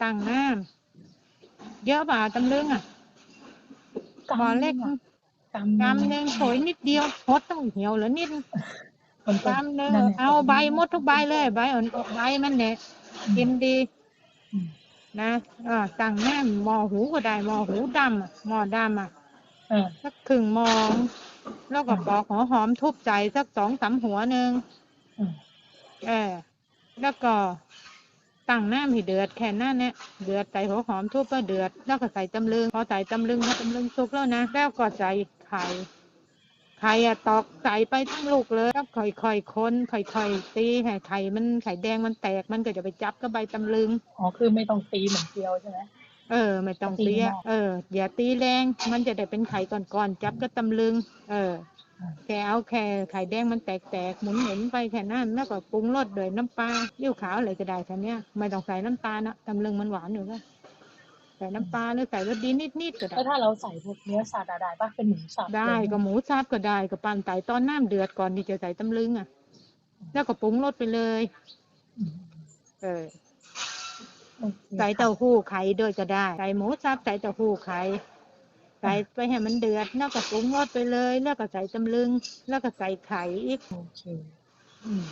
ตั้งน้ำเยอะป่ะตำลึงอะหมอเล็กกำกำหนึ่งโถยนิดเดียวหดต้องเหี่ยวเหลือนิดมันก็กำหนึ่งนั่นแหละเอาใบหมดทุกใบเลยใบอ่อนใบมันเนี่ยกินดีอืมนะเออตั้งน้ำหม้อหูก็ได้หม้อหูดำอะหม้อดำอะเออสักครึ่งหมองแล้วก็อืมปอกหัวหอมทุบใจสักสองสามหัวหนึ่งอืมเออแล้วก็ ตั้งน้ำให้เดือดแค่นั้นเนี่ยเดือดใส่หัวหอมทุบก็เดือด แล้วก็ใส่ตำลึงพอใส่ตำลึงพอตำลึงสุกแล้วนะ แล้วก็ใส่ไข่ไข่อะตอกใส่ไปทั้งลูกเลยแล้วค่อยๆคนค่อยๆตีให้ไข่มันไข่แดงมันแตกมันก็จะไปจับกับใบตำลึงอ๋อคือไม่ต้องตีเหมือนเกลียวใช่ไหม เออ ไม่ต้องตีเสียหม้อเออ อย่าตีแรง มันจะได้เป็นไข่ก่อนๆ จับก็ตำลึง เอออืมแค่เอาแค่ไข่แดงมันแตกๆ หมุนหมุนๆไปแค่นั้น แล้วก็ปรุงรสด้วยน้ำปลาเยี่ยวขาวอะไรก็ได้แค่เนี้ยไม่ต้องใส่น้ำตาลนะตำลึงมันหวานอยู่แล้วใส่น้ำปลาหรือใส่รสดีนิดๆก็ได้แล้วถ้าเราใส่พวกเนื้อสัตว์อะได้ปะเป็นหมูสับได้ก็หมูสับก็ได้ก็ปั่นไต่ตอนน้ำเดือดก่อนที่จะใส่ตำลึงอะ แล้วก็ปรุงรสไปเลยอืมเออ โอเคใส่เต้าหู้ไข่ด้วยก็ได้ ใส่หมูสับใส่เต้าหู้ไข่ใส่ไปให้มันเดือดแล้วก็ปรุงรสไปเลย แล้วก็ใส่ตำลึง แล้วก็ใส่ไข่อีกโอเค อืม